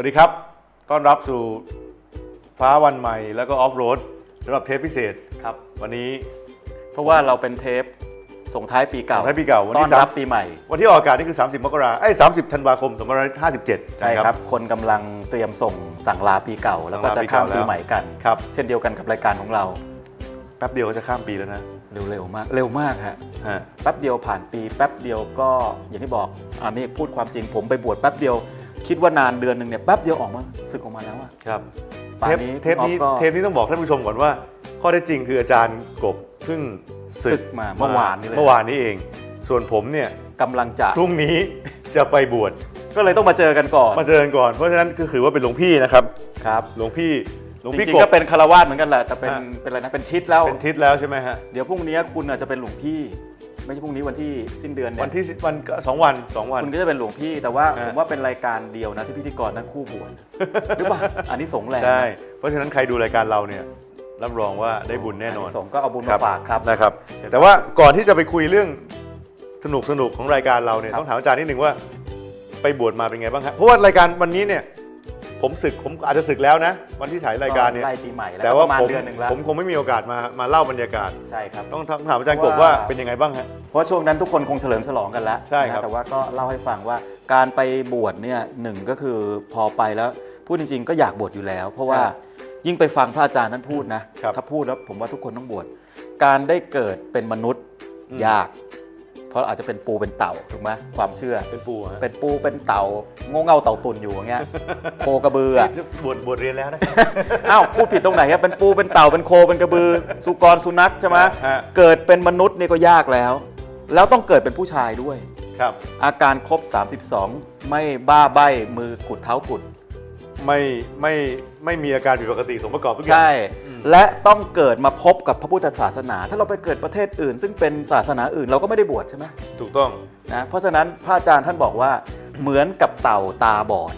สวัสดีครับ ต้อนรับสู่ฟ้าวันใหม่ แล้วก็ออฟโรดสำหรับเทปพิเศษครับ วันนี้เพราะว่าเราเป็นเทปส่งท้ายปีเก่าส่งท้ายปีเก่าวันที่ต้อนรับสามปีใหม่ วันที่ออกอากาศนี่คือ 30 มกราไอ้ย30 ธันวาคม2557 ใช่ครับ คนกำลังเตรียมส่งสั่งลาปีเก่า แล้วก็สั่จะงลาปีข้ามเก่าแล้ว ปีใหม่กัน ครับ เช่นเดียวกันกับรายการของเราแป๊บเดียวก็จะข้ามปีแล้วนะเร็วๆมาก เร็วมากฮะฮะแป๊บเดียวผ่านปี แป๊บเดียวก็อย่างที่บอกอันนี้พูดความจริงผมไปบวชแป๊บเดียว คิดว่านานเดือนหนึ่งเนี่ยแป๊บเดียวออกมาศึกออกมาแล้วอะครับป่านเทปนี้เทปนี้คุณอ๊อฟก็เทปนี้ต้องบอกท่านผู้ชมก่อนว่า ข้อเท็จจริงคืออาจารย์กบเพิ่งศึกมาเมื่อวานนี้เลยเมื่อวานนี้เอง ส่วนผมเนี่ยกำลังจะพรุ่งนี้จะไปบวชก็เลยต้องมาเจอกันก่อนมาเจอกันก่อนเพราะฉะนั้นก็คือว่าเป็นหลวงพี่นะครับครับหลวงพี่หลวงจพี่ริงกๆบก็เป็นคารวาสเหมือนกันแหละแต่เป็นฮะเป็นอะไรนะเป็นทิศแล้วเป็นทิศแล้วใช่ไหมฮะเดี๋ยวพรุ่งนี้คุณอาจจะเป็นหลวงพี่ ไม่ใช่พรุ่งนี้วันที่สิ้นเดือนเนี่ยวันที่สิวันก็สองวันสองวันคุณก็จะเป็นหลวงพี่แต่ว่าฮะผมว่าเป็นรายการเดียวนะที่พิธีกรนั้นคู่บวชหรือเปล่าอันนี้สงส์แรงนะได้เพราะฉะนั้นใครดูรายการเราเนี่ยรับรองว่าได้บุญแน่นอนาสงส์ก็เอาบุญครัมาบฝากครับนะครับแต่ว่าก่อนที่จะไปคุยเรื่องสนุกสนุกๆของรายการเราเนี่ยครับต้องถามอาจารย์นิดหนึ่งว่าไปบวชมาเป็นไงบ้างครับเพราะว่ารายการวันนี้เนี่ย ผมศึกผมอาจจะศึกแล้วนะ วันที่ถ่ายรายการเนี่ยไล่ปีใหม่แล้วแต่ว่าประมาณผมเดือนหนึ่งแล้วผมคงไม่มีโอกาสมามาเล่าบรรยากาศ ใช่ครับ ต้องต้องถามอาจารย์กบเพราะว่าว่าเป็นยังไงบ้างฮะ เพราะช่วงนั้นทุกคนคงเฉลิมฉลองกันแล้วใช่ครับนะแต่ว่าก็เล่าให้ฟังว่าการไปบวชเนี่ยหนึ่งก็คือพอไปแล้วพูดจริง ๆ ก็อยากบวชอยู่แล้ว เพราะว่ายิ่งไปฟังพระอาจารย์นั้นพูดนะครับถ้าพูดแล้วผมว่าทุกคนต้องบวชการได้เกิดเป็นมนุษย์อืมยาก เพราะอาจจะเป็นปูเป็นเต่าถูกไหมความเชื่อ เป็นปูฮะเป็นปูเป็นเต่าโง่เง่าเต่าตุนอยู่อย่างเงี้ยโคกระบืออะนี่บวชบวชเรียนแล้วนะ อ้าวพูดผิดตรงไหนครับเป็นปูเป็นเต่าเป็นโคเป็นกระบือ สุกรสุนัขใช่ไหมฮะ เกิดเป็นมนุษย์นี่ก็ยากแล้ว แล้วต้องเกิดเป็นผู้ชายด้วย ครับ อาการครบ 32 ไม่บ้าใบ้มือกุดเท้ากุด ไม่ไม่ไม่มีอาการผิดปกติสมประกอบทุกอย่าง ใช่ และต้องเกิดมาพบกับพระพุทธศาสนา ถ้าเราไปเกิดประเทศอื่น ซึ่งเป็นศาสนาอื่นเราก็ไม่ได้บวชใช่ไหมถูกต้องนะเพราะฉะนั้นพระอาจารย์ท่านบอกว่าเหมือนกับเต่าตาบอด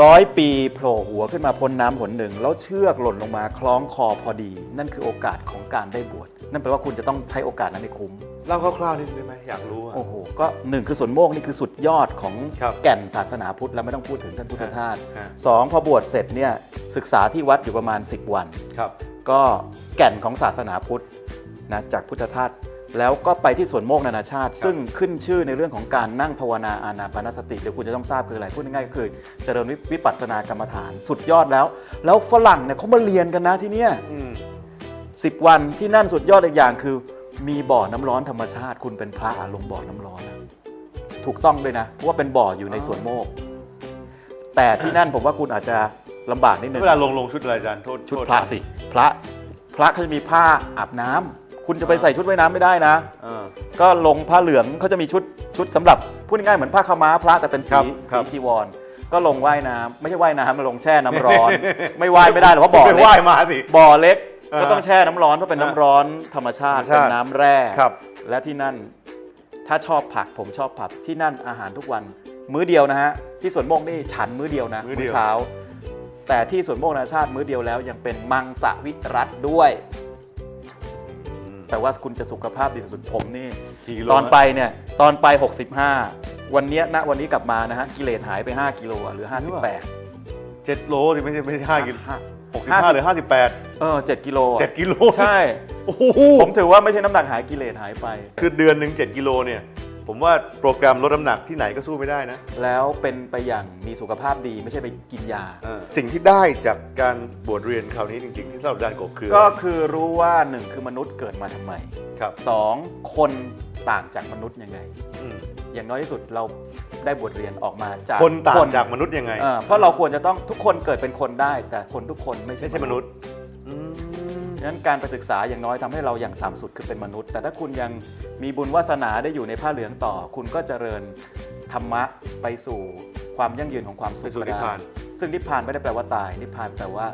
ร้อยปีโผล่หัวขึ้นมาพ้นน้ำหนหนึ่ง แล้วเชือกหล่นลงมาคล้องคอพอดี นั่นคือโอกาสของการได้บวชนั่นแปลว่าคุณจะต้องใช้โอกาสนั้นให้คุ้ม เล่าคร่าวๆนิดนึงได้ไหมอยากรู้อะ โอ้โห ก็หนึ่งคือสวนโมกนี่คือสุดยอดของครับแก่นศาสนาพุทธแล้วไม่ต้องพูดถึงท่านพุทธทาสฮะ สองพอบวชเสร็จเนี่ยศึกษาที่วัดอยู่ประมาณ 10 วัน ครับ ก็แก่นของศาสนาพุทธนะจากพุทธทาสแล้วก็ไปที่สวนโมกนานาชาติ ซึ่งขึ้นชื่อในเรื่องของการนั่งภาวนาอานาปานสติเดี๋ยวคุณจะต้องทราบคืออะไรพูดง่ายๆก็คือเจริญวิปัสสนากรรมฐานสุดยอดแล้ว แล้วฝรั่งเนี่ยเขามาเรียนกันนะที่เนี่ย อืมสิบวันที่นั่นสุดยอดอีกอย่างคือ มีบ่อน้ำร้อนธรรมชาติ คุณเป็นพระอะลงบ่อน้ำร้อนนะถูกต้องด้วยนะเพราะว่าเป็นบ่ออยู่ในสวนโมก แต่ที่นั่นผมว่าคุณอาจจะลำบากนิดนึงเวลาลงลงชุดอะไรอาจารย์โทษชุดโทษพระสิพระพระเขาจะมีผ้าอาบน้ำคุณจะไปใส่ชุดว่ายน้ำไม่ได้นะเออก็ลงผ้าเหลืองเขาจะมีชุดชุดสำหรับพูดง่ายๆเหมือนผ้าขาวม้าพระแต่เป็นครัสีบครัสีบจีวรก็ลงว่ายน้ำไม่ใช่ว่ายน้ำมาลงแช่น้ำร้อน ไม่ว่ายไม่ได้หรอกเพราะบ่อไปเล็ว่ายกมาสิบ่อเล็กอ่า ก็ต้องแช่น้ำร้อนเพราะเป็นน้ำร้อนธรรมชาติธรรมชาติเป็นน้ำแร่ครับ และที่นั่นถ้าชอบผักผมชอบผักที่นั่นอาหารทุกวันมื้อเดียวนะฮะที่สวนโมกนี่ฉันมื้อเดียวนะมื้อเดียว เช้า แต่ที่สวนโมกนานาชาติมื้อเดียวแล้วยังเป็นมังสวิรัตด้วยอืมแต่ว่าคุณจะสุขภาพดีสุดๆผมนี่ กี่กิโลตอนไปเนี่ยตอนไป 65 วันเนี้ยณวันนี้กลับมานะฮะกิเลสหายไป 5 กิโลอะเหรือ 58 เจ็ดโลสิไม่ใช่ไม่ใช่ห้ากิโล ห้าหกสิบห้าหรือห้าสิบแปดเออ7กิโลอะเจ็ดกิโลใช่ โอ้โหผมถือว่าไม่ใช่น้ำหนักหายกิเลสหายไป คือเดือนหนึ่งเจ็ดกิโลเนี่ย ผมว่าโปรแกรมลดน้ำหนักที่ไหนก็สู้ไม่ได้นะแล้วเป็นไปอย่างมีสุขภาพดีไม่ใช่ไปกินยา เออสิ่งที่ได้จากการบวชเรียนคราวนี้จริง ๆ ที่สำหรับอาจารย์กบคือก็คือรู้ว่าหนึ่งคือมนุษย์เกิดมาทำไมครับสองคนต่างจากมนุษย์ยังไง อืม อย่างน้อยที่สุดเราได้บทเรียนออกมาจากคนต่างจากมนุษย์ยังไง เออเพราะเราควรจะต้องทุกคนเกิดเป็นคนได้ แต่คนทุกคนไม่ใช่ไม่ใช่มนุษย์อืมดังนั้นการไปศึกษาอย่างน้อยทำให้เราอย่างต่ำสุดคือเป็นมนุษย์ แต่ถ้าคุณยังมีบุญวาสนาได้อยู่ในผ้าเหลืองต่อ คุณก็เจริญธรรมะไปสู่ความยั่งยืนของความสุไปขสู่ก็นิพได้พานซึ่งนิพพานไม่ได้แปลว่าตายนิพพานแปลว่า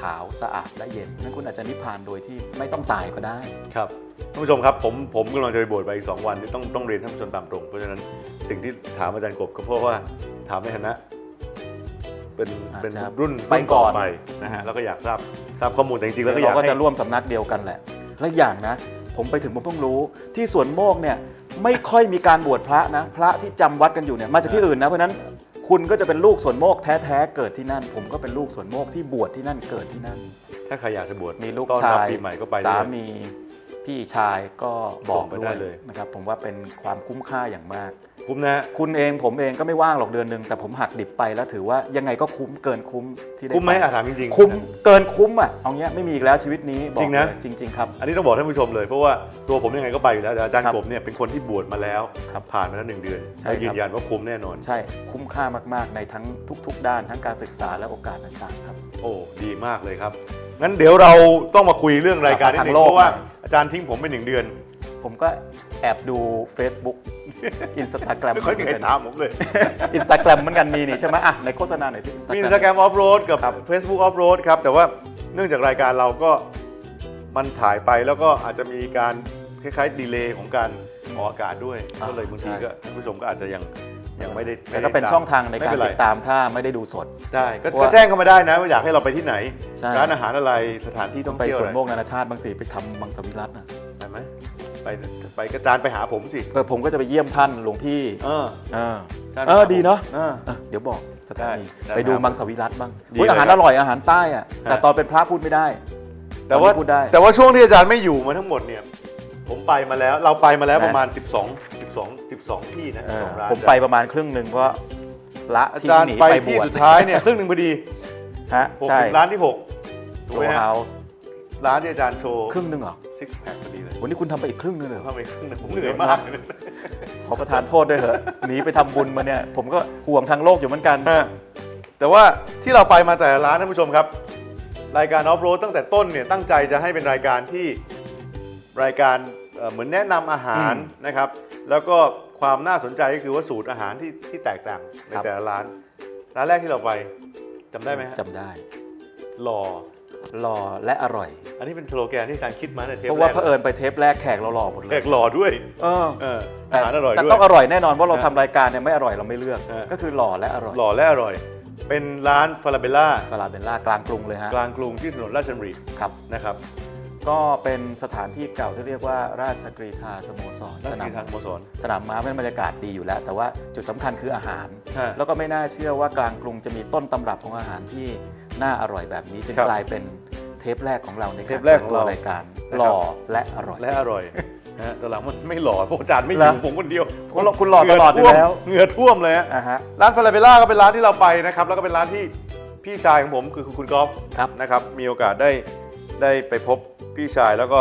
ขาวสะอาดและเย็นนั้นคุณอาจจะนิพพานโดยที่ไม่ต้องตายก็ได้ ครับท่านผู้ชมครับผมผมกำลังจะไปบวชไปอีกสองวันนี่ต้องต้องเรียนท่านผู้ชมตามตรง เพราะฉะนั้นสิ่งที่ถามอาจารย์กบก็เพราะว่าถามในฐานะเป็นอาจจะเป็นรุ่นไปรุ่นก่ต่ออนไปนะฮะแล้วก็อยากทราบทราบข้อมูลแต่จริงๆแล้วก็อยากเราก็ให้จะร่วมสำนักเดียวกันแหละ และอย่างนะ ผมไปถึงผมเพิ่งรู้ ที่สวนโมกเนี่ยไม่ค่อยมีการบวชพระนะ พระที่จำวัดกันอยู่เนี่ยมาจากที่อื่นนะเพราะฉะนั้น คุณก็จะเป็นลูกสวนโมกแท้ๆเกิดที่นั่น ผมก็เป็นลูกสวนโมกที่บวชที่นั่นเกิดที่นั่น ถ้าใครอยากจะบวชมีลูกต้อนชารับยปีใหม่ก็ไปได้สาเลย มี พี่ชายก็บอกส่งไปด้ได้วยเลย นะครับผมว่าเป็นความคุ้มค่าอย่างมาก คุ้มนะฮะคุณเองผมเองก็ไม่ว่างหรอกเดือนหนึ่งแต่ผมหักดิบไปแล้วถือว่ายังไงก็คุ้มเกินคุ้มที่ได้คุ้มไหมปอะถามจริงๆ คุ้มเกินคุ้มอะเอาเงี้ยไม่มีอีกแล้วชีวิตนี้บอกจริงนะ เลยจริง ๆ ครับ อันนี้ต้องบอกท่านผู้ชมเลยเพราะว่าตัวผมยังไงก็ไปอยู่แล้วแต่อาจารย์ครับกบเนี่ยเป็นคนที่บวชมาแล้วครับผ่านมาแล้วหนึ่งเดือนใช่แล้วยืครันบยันว่าคุ้มแน่นอน ใช่คุ้มค่ามากๆ ในทั้งทุก ๆ ด้านทั้งการศึกษาและโอกาสต่างๆครับ โอ้ดีมากเลยครับงั้นเดี๋ยวเราต้องมาคุยเรื่องรายการนิดทางนึงโลกเพราะว่าหน่ อยอาจารย์ทิ้งผมไปหนึ่งเดือน ผมก็แอบดู Facebook อินสตาแกรมไม่ค่อยมีใครถามผมเลยอินสตาแกรมเหมือนกันมีนี่ใช่ไหมอะในโฆษณาหน่อยสิมีอินสตาแกรมออฟโรดกับครับ Facebook ออฟโรดครับ แต่ว่าเนื่องจากรายการเราก็มันถ่ายไปแล้วก็อาจจะมีการคล้ายๆดีเลย์ของการออกอากาศด้วย ก็เลยบางทีก็ท่านผู้ชมก็อาจจะยัง ยังไม่ได้แต่ก็เป็นช่องทางในการไม่เป็ติดตามถ้าไม่ได้ดูสด ได้ก็เพราะว่าก็แจ้งเข้ามาได้นะว่าอยากให้เราไปที่ไหนใช่ร้านอาหารอะไรสถานที่ท่องไปเที่ยวสอะวนไรโมกนานาชาติบางสีไปทำมังสวิรัตนะไปไหมไปไปกระจานไปหาผมสิเออผมก็จะไปเยี่ยมท่านหลวงพี่ เออเออจานเออดีเนาะเออเออเดี๋ยวบอกสถานีได้ไปดูได้มังสวิรัตบ้างดีอุ๊ยเลยอาหารครัอบร่อยอาหารใต้อะแต่ฮะตอนเป็นพระพูดไม่ได้ แต่ว่าตอนนี้พูดได้ แต่ว่าช่วงที่อาจารย์ไม่อยู่มาทั้งหมดเนี่ย ผมไปมาแล้วเราไปมาแล้วนะประมาณ 12 12 12 ที่นะเออ12ร้านผมไปประมาณครึ่งหนึ่งเพราะละอาที่จารย์หนีไปไปบที่ Dạ. วชสุดท้ายเนี่ย ครึ่งหนึ่งพอดีฮะผมใช่ถึงร้านที่ 6 ถูกโชไหมว์ฮะเฮาส์ร้านที่อาจารย์โชว์ครึ่งหนึ่งเหรอซิกแพคพอดีเลยวันนี้คุณทำไปอีกครึ่งหนึงเลยเหรอเข้าไปครึ่งหนึ่งผมเหนื่อยมากขอประทานโทษด้วยเถอะ หนีไปทำบุญมาเนี่ย ผมก็ห่วงทางโลกอยู่เหมือนกันฮะแต่ว่าที่เราไปมาแต่ละร้านท่านผู้ชมครับ รายการออฟโรดตั้งแต่ต้นเนี่ยตั้งใจจะให้เป็นรายการที่รายการเอ่อเหมือนแนะนำอาหารอืมนะครับ แล้วก็ความน่าสนใจก็คือว่าสูตรอาหารที่ที่แตกต่างในครับ แต่ละร้าน ร้านแรกที่เราไปจำได้ไหมฮะจำได้ หล่อหล่อและอร่อย อันนี้เป็นสโลแกนที่อาจารย์คิดมาในเทปเพราะว่าแรกเผอิญไปเทปแรกแขกเราหล่อหมดเลแขยกหล่อด้วยเออเอออาหารอร่อยแต่ด้วย ต้องอร่อยแน่นอนเพราะเราฮะทำรายการเนี่ยไม่อร่อยเราไม่เลือกฮะก็คือหล่อและอร่อยหล่อและอร่อย เป็นร้านฟาราเบลล่าตลาดเบลล่ากลางกรุงเลยฮะกลางกรุงที่ถนนราชดำริครับนะครับ ก็เป็นสถานที่เก่าที่เรียกว่าราชกรีธาสโมสรราสชนากิมจทางสโมสร สนามม้าเป็นบรรยากาศดีอยู่แล้ว แต่ว่าจุดสำคัญคืออาหารฮะแล้วก็ไม่น่าเชื่อว่ากลางกรุงจะมีต้นตำรับของอาหารที่น่าอร่อยแบบนี้จึงครับกลายเป็นเทปแรกของเราในเทปแรกของเราปิดตัวรายการนะครับหล่อและอร่อยและอร่อยนะฮะแต่หลังมันไม่หล่อเพราะอาจารย์ไม่อเหรยู่อผมคนเดียวคุณหล่อคุณหล่อตลอดอยู่แล้วเหงื่อท่วมเลยฮะอะฮะร้านฟาราเบลล่าก็เป็นร้านที่เราไปนะครับแล้วก็เป็นร้านที่พี่ชายของผมคือคุณกอล์ฟครับนะครับมีโอกาสได้ ได้ไปพบพี่ชายแล้วก็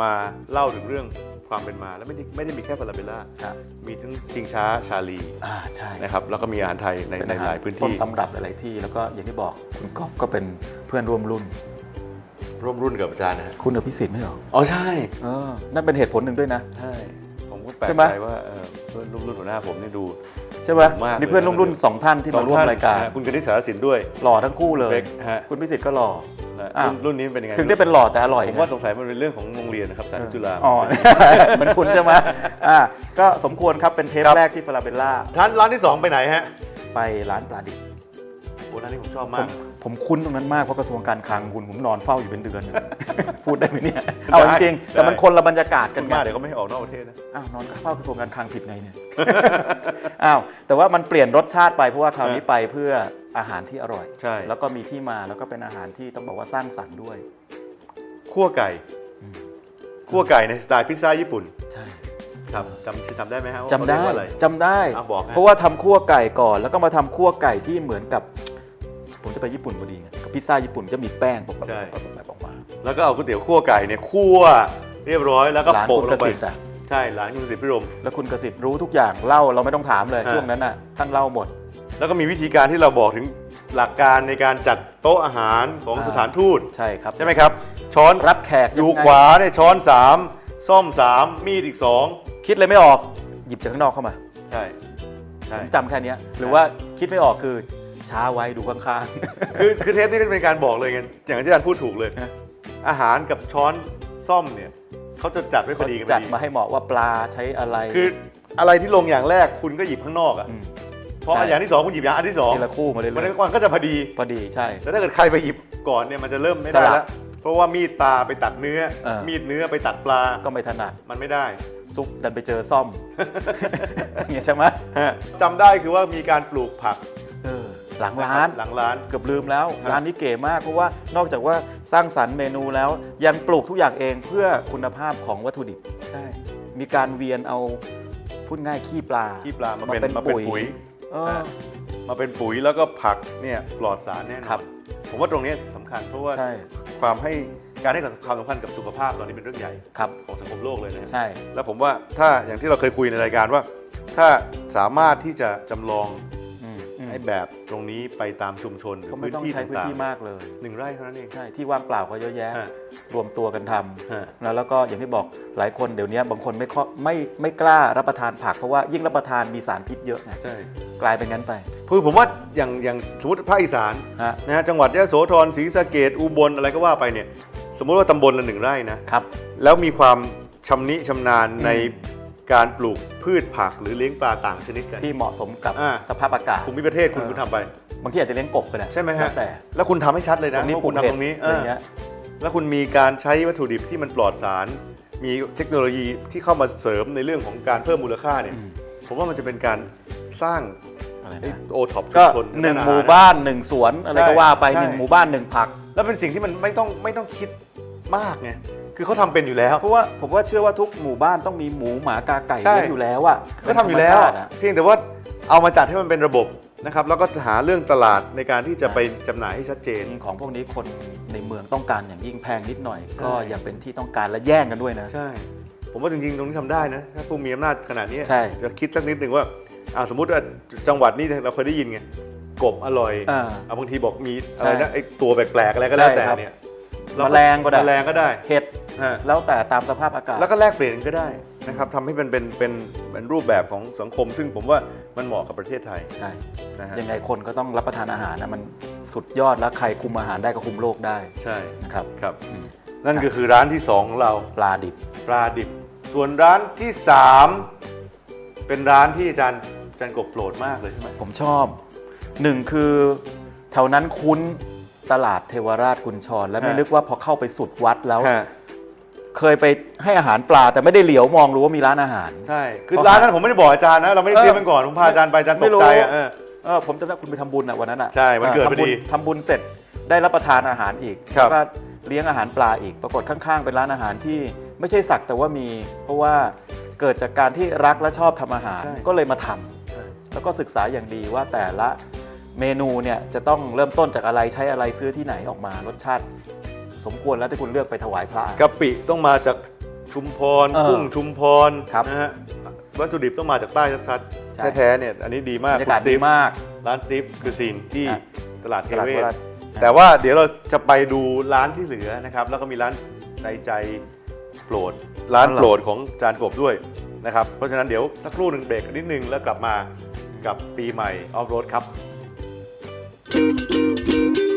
มาเล่าถึงเรื่องความเป็นมา แล้วไม่ได้ไม่ได้มีแค่ฟาราเบลล่าครับมีทั้งชิงช้าชาลีอ่าใช่นะครับแล้วก็มีอาหารไทยในเป็นในอาหาหรลายพื้นต้นที่ ตำรับหลายๆที่แล้วก็อย่างที่บอกคุณก๊อฟก็เป็นเพื่อนร่วมรุ่น ร่วมรุ่นกับอาจารย์นะฮะคุณอภิสิทธิ์ไม่เหรออ๋อใช่ เออนั่นเป็นเหตุผลหนึ่งด้วยนะ ใช่ ผมก็แปลกใช่ไหม ใจว่าเออเพื่อนร่วมรุ่นหัวหน้าผมนี่ดู ใช่ไหมมากเลยมีเพื่อนร่วมรุ่นสองท่านที่มาร่วมรายการ สองท่นนะฮะคุณกนิษฐ์สารสินด้วยหล่อทั้งคู่เลย เบคฮะคุณพิสิทธิ์ก็หล่อ นะอ้าวรุ่นรุ่นนี้เป็นยังไงถึงได้เป็นหล่อแต่อร่อยผมว่าสงสัยมันเป็นเรื่องของโรงเรียนนะครับสายจุฬาอ๋อเหมือนคุณใช่ไหมอ่าก็สมควรครับเป็นเทปครับแรกที่ฟาราเบลล่าร้านร้านที่สองไปไหนฮะ ไปร้านปลาดิบโอ้ร้านนี้ผมชอบผมมาก ผมคุ้นตรงนั้นมากเพราะกระทรวงการคลังคุณผมนอนเฝ้าอยู่เป็นเดือน พูดได้ไหมเนี่ยเอาจริงๆแต่มันคนละบรรยากาศกักันนไงมากเดี๋ยวเขาไม่ให้ออกนอกประเทศนะอ้าวนอนเฝ้ากระทรวงการคลังผิดไงเนี่ยอ้าวแต่ว่ามันเปลี่ยนรสชาติไปเพราะว่าคราวนี้ไปเพื่อ อาหารที่อร่อย ใช่ แล้วก็มีที่มาแล้วก็เป็นอาหารที่ต้องบอกว่าสร้างสรรค์ด้วย คั่วไก่คั่วไก่ในสไตล์พิซซ่าญี่ปุ่นใช่ครับจำจำได้ไหมฮะว่าจำได้เขาเรียกว่าอะไร จำได้ อะบอกฮะ เพราะว่าทำคั่วไก่ก่อน แล้วก็มาทำคั่วไก่ที่เหมือนกับ ผมจะไปญี่ปุ่นพอดีไงกับพิซซ่าญี่ปุ่นจะมีแป้งแบบแบบแบบแบบออกมาแล้วก็เอาก๋วยเตี๋ยวคั่วไก่เนี่ยคั่วเรียบร้อยแล้วก็ร้านโปะคุณลกงไป สิทธิ์อะใช่ร้านคุณสิทธิ์พิรม แล้วคุณกสิทธิ์รู้ทุกอย่างเล่าเราไม่ต้องถามเลยฮะช่วงนั้นน่ะท่านเล่าหมด แล้วก็มีวิธีการที่เราบอกถึงหลักการในการจัดโต๊ะอาหารของอ่าสถานทูตใช่ครับใช่ไหมครับ ช้อนรับแขกอยู่งไงขวาเนี่ยช้อน 3 ซ่อม 3 มีดอีก 2 คิดเลยไม่ออกหยิบจากข้างนอกเข้ามา ใช่ใช่ผมจำแค่เนี้ยหรือว่าคิดไม่ออกคือช้าไว้ดูข้างคือคือเทปนี้ก็จะเป็นการบอกเลยไงอย่างที่อาจารย์พูดถูกเลยฮะอาหารกับช้อนซ่อมเนี่ยเขาจะจัดไว้ๆพอดีกันพจัอดดีมาให้เหมาะว่าปลาใช้อะไร คืออะไรที่ลงอย่างแรกคุณก็หยิบข้างนอกอะมเพราะใช่อย่างที่สองคุณหยิบอย่างอันที่สองทีละคู่มาเลยมันก็มันก็จะพอดีพอดีใช่แต่ถ้าเกิดใครไปหยิบก่อนเนี่ยมันจะเริ่มไม่ได้สลับแล้วเพราะว่ามีดปลาไปตัดเนื้อเออมีดเนื้อไปตัดปลาก็ไม่ถนัดมันไม่ได้ ซุปดันไปเจอซ่อมอย่างเงี้ยใช่ไหมฮะจำได้คือว่ามีการปลูกผักเออหลังร้านหลังร้านเกือบลืมแล้วครับร้านนี้เก๋มากเพราะว่านอกจากว่าสร้างสรรค์เมนูแล้ว ยังปลูกทุกอย่างเองเพื่อคุณภาพของวัตถุดิบใช่มีการเวียนเอาพูดง่ายขี้ปลาขี้ปลามามาเป็นเป็นมาเป็นปุ๋ยปุ๋ย เอออะมาเป็นปุ๋ยแล้วก็ผักเนี่ยปลอดสารแน่นอนครับผมว่าตรงเนี้ยสำคัญเพราะว่าใช่ความให้การให้ความสำคัญกับสุขภาพตอนนี้เป็นเรื่องใหญ่ครับของสังคมโลกเลยนะใช่ แล้วผมว่าถ้าอย่างที่เราเคยคุยในรายการว่า ถ้าสามารถที่จะจำลองอืมอืม ให้แบบตรงนี้ไปตามชุมชนหรือก็ไม่พื้นต้องที่ใช้พื้นต่างที่มากเลยๆหนึ่งไร่เท่านั้นเอง ใช่ที่ว่างเปล่าก็เยอะแยะ ฮะรวมตัวกันทำฮะแล้วแล้วก็อย่างที่บอกหลายคนเดี๋ยวนี้บางคนไม่ค่อยไม่ไม่กล้ารับประทานผักเพราะว่ายิ่งรับประทานมีสารพิษเยอะไงใช่กลายเป็นงั้นไปคือผมว่าอย่างอย่างสมมติภาคอีสานฮะนะฮะจังหวัดยะโสธรศรีสะเกดอุบลอะไรก็ว่าไปเนี่ย สมมติว่าตำบลละหนึ่งไร่นะ ครับ แล้วมีความชำนิชำนาญใน การปลูกพืชผักหรือเลี้ยงปลาต่างชนิดกัน ที่เหมาะสมกับอ่า สภาพอากาศภูมิประเทศคุณเออคุณทำไป บางทีอาจจะเลี้ยงกบก็ได้ใช่ไหมฮะ แล้วแต่แล้วคุณทำให้ชัดเลยตนะรงนี้ว่าปลูคุกณเห็ทำดตรงนี้อะไรอย่างเงี้ยเออแล้วคุณมีการใช้วัตถุดิบที่มันปลอดสาร มีเทคโนโลยีที่เข้ามาเสริมในเรื่องของการเพิ่มมูลค่าเนี่ยอืมผมว่ามันจะเป็นการสร้างอะไรไอ้นะโอท็อปชุก็มชนหนึ่งร้หมู่อบ้านหนึ่งสวนอะไรใช่ก็ว่าไปใช่ หนึ่งหมู่บ้านหนึ่งผัก แล้วเป็นสิ่งที่มันไม่ต้องไม่ต้องคิดมากไง คือเขาทำเป็นอยู่แล้ว เพราะว่าผมว่าเชื่อว่าทุกหมู่บ้านต้องมีหมูหมากาไก่ใช่ เลี้ยงอยู่แล้วอะก็ทำอยู่แล้ว เป็นธรรมชาติอะ เพียงแต่ว่าเอามาจัดให้มันเป็นระบบนะครับ แล้วก็หาเรื่องตลาดในการที่จะไปจำหน่ายให้ชัดเจน ของพวกนี้คนในเมืองต้องการอย่างยิ่งแพงนิดหน่อย ก็ใช่ ยังเป็นที่ต้องการและแย่งกันด้วยนะ ใช่ ผมว่าจริงๆ ตรงนี้ทำได้นะ ถ้าผู้มีอำนาจขนาดนี้ใช่ จะคิดสักนิดหนึ่งว่าอ่าสมมุติว่าจังหวัดนี้เราเคยได้ยินไง กบอร่อยอ่าเอาบางทีบอกมีอะไรใช่นะไอตัวแปลกๆอะไรก็แล้วใช่แต่ครับ เนี่ย แมลงก็ได้แมลงก็ได้เห็ดฮะแล้วแต่ตามสภาพอากาศ แล้วก็แลกเปลี่ยนกันก็ได้นะครับทำให้เป็นเป็นเป็นเป็นรูปแบบของสังคม ซึ่งผมว่ามันเหมาะกับประเทศไทยใช่นะฮะยังไงคนก็ต้องรับประทานอาหารนะมันสุดยอดแล้วใครคุมอาหารได้ก็คุมโลกได้ใช่นะครับครับอืมนั่นก็คือร้านที่สองของเราปลาดิบปลาดิบ ส่วนร้านที่3เป็นร้านที่อาจารย์อาจารย์กบโปรดมากเลยใช่ไหมผมชอบหนึ่งคือแถวนั้นคุ้น ตลาดเทวราชกุญชร และไม่ฮะนึกว่าพอเข้าไปสุดวัดแล้วฮะเคยไปให้อาหารปลาแต่ไม่ได้เหลียวมองรู้ว่ามีร้านอาหาร ใช่ คือเพราะร้านนั้นผมไม่ได้บอกอาจารย์นะ เราไม่ได้เออเตรียมกันก่อน ผมพาอาจารย์ไปอาจารย์ตไม่กรู้ใจอะเออเออผมจำได้คุณไปทำบุญอะวันนั้นอะใช่วันเกิดทำบุญพอดีทำบุญเสร็จได้รับประทานอาหารอีกครับแล้วก็เลี้ยงอาหารปลาอีก ปรากฏข้างๆ เป็นร้านอาหารที่ไม่ใช่สักแต่ว่ามี เพราะว่าเกิดจากการที่รักและชอบทำอาหารก็เลยมาทำแล้วก็ศึกษาอย่างดีว่าแต่ละ เมนูเนี่ยจะต้องเริ่มต้นจากอะไรใช้อะไรซื้อที่ไหนออกมารสชาติ สมควรแล้วที่คุณเลือกไปถวายพระ กะปิต้องมาจากชุมพรเออกุ้งชุมพรครับ นะฮะวัตถุดิบต้องมาจากใต้ชัดใช่ ๆแท้ๆเนี่ยอันนี้ดีมากบรรยากาศคุณสตีดีฟมาก ร้านสตีฟคือซีนที่อะ ตลาดเทตลาดเวโบศราณแต่ว่าเดี๋ยวเราจะไปดูร้านที่เหลือนะครับ แล้วก็มีร้านในใจโปรด ร้านอ๋อเหรอโปรดของจานกบด้วยนะครับ เพราะฉะนั้นเดี๋ยวสักครู่หนึ่งเบรกกันนิดนึงแล้วกลับมากับปีใหม่ออฟโรดครับ Thank you.